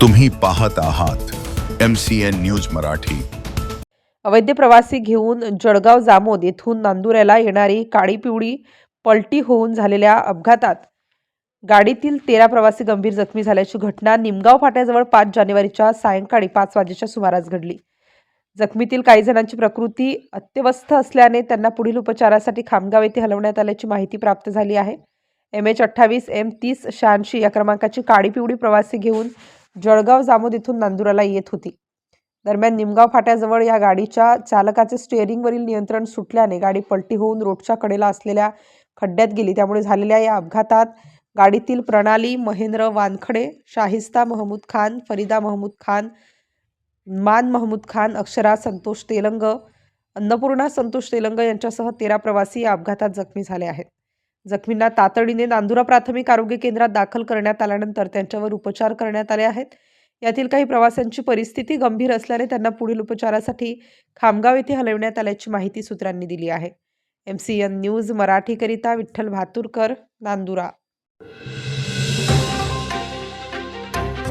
तुम्ही पाहत आहात M C N news Marathi. अवैध प्रवासी घेऊन जळगाव जामोद येथून नांदुऱ्याला येणारी काळी पिवळी पलटी होऊन झालेल्या अपघातात गाडीतील तेरा प्रवासी गंभीर जखमी झाल्याची घटना निमगाव फाट्याजवळ पाच जानेवारीच्या सायंकाळी पाच वाजेच्या सुमारास घडली. जखमीतील काही जणांची प्रकृती अत्यवस्थ असल्याने त्यांना पुढील उपचारासाठी खामगाव येथे हलवण्यात आल्याची माहिती प्राप्त झाली आहे. एम एच अठ्ठावीस एम तीस शहाऐंशी या क्रमांकाची काळी पिवळी प्रवासी घेऊन जळगाव जामोद येथून नांदुराला येत होती. दरम्यान निमगाव फाट्याजवळ या गाडीच्या चालकाचे स्टिअरिंगवरील नियंत्रण सुटल्याने गाडी पलटी होऊन रोडच्या कडेला असलेल्या खड्ड्यात गेली. त्यामुळे झालेल्या या अपघातात गाडीतील प्रणाली महेंद्र वानखडे शाहिस्ता महमूद खान फरीदा महमूद खान मान महमूद खान अक्षरा संतोष तेलंग अन्नपूर्णा संतोष तेलंग यांच्यासह तेरा प्रवासी या अपघातात जखमी झाले आहेत. जखमींना तातडीने नांदुरा प्राथमिक आरोग्य केंद्रात दाखल करण्यात आल्यानंतर त्यांच्यावर उपचार करण्यात आले आहेत. यातील काही प्रवाशांची परिस्थिती गंभीर असल्याने त्यांना पुढील उपचारासाठी खामगाव येथे हलविण्यात आल्याची माहिती सूत्रांनी दिली आहे. एम सी एन न्यूज मराठीकरिता विठ्ठल भातुरकर नांदुरा.